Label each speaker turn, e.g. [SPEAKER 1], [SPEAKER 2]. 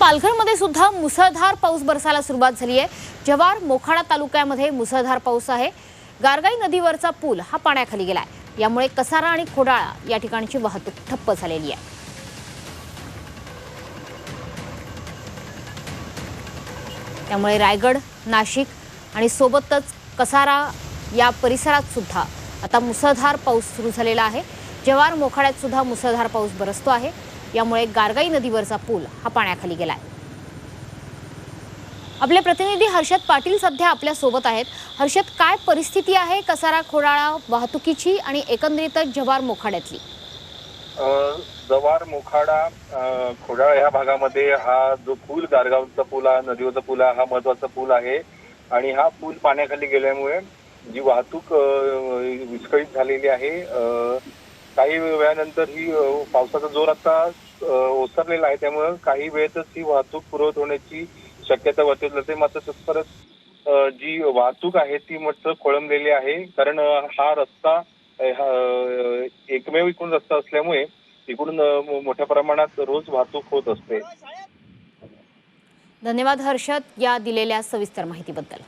[SPEAKER 1] पालघरमध्ये सुद्धा मुसळधार पाऊस बरसायला सुरुवात झाली आहे. जव्हार मोखाडा तालुक्यामध्ये मुसळधार पाऊस आहे. गारगाई नदीवरचा पूल हा पाण्याखाली गेला आहे यामुळे कसारा आणि खोडाळा या ठिकाणची वाहतूक ठप्प झालेली आहे. त्यामुळे रायगड नाशिक आणि सोबतच कसारा या परिसरात सुद्धा आता मुसळधार पाऊस सुरू झालेला आहे. जव्हार मोखाड्यात सुद्धा मुसळधार पाऊस बरसतो आहे. यामुळे गारगाई नदीवरचा पूल हा पाण्याखाली गेलाय. आपले प्रतिनिधी हर्षद पाटील सध्या आपल्यासोबत आहेत. हर्षद काय परिस्थिती आहे? कसारा खोडाळा वाहतुकीची आणि एकंदरीतच जव्हार मोखाड्यातली?
[SPEAKER 2] जवार जव्हार मोखाडा खोडाळा खोडाळ ह्या भागामध्ये हा जो पूल गारगावचा पूल हा नदीवरचा पूल हा हा महत्त्वाचा पूल आहे. आणि हा पूल पाण्याखाली गेल्यामुळे जी वाहतूक विस्कळीत झालेली आहे काही त्यानंतर ही पावसाचा जोर आता ओसरलेला आहे. त्यामुळे काही वेळेतच ही वाहतूक पुरवत होण्याची शक्यता वर्तवली जाते. मात्र तत्परत जी वाहतूक आहे ती मात्र खोळंबलेली आहे. कारण हा रस्ता एकमेव इकडून रस्ता असल्यामुळे इकडून मोठ्या प्रमाणात रोज वाहतूक होत असते.
[SPEAKER 1] धन्यवाद हर्षद या दिलेल्या सविस्तर माहितीबद्दल.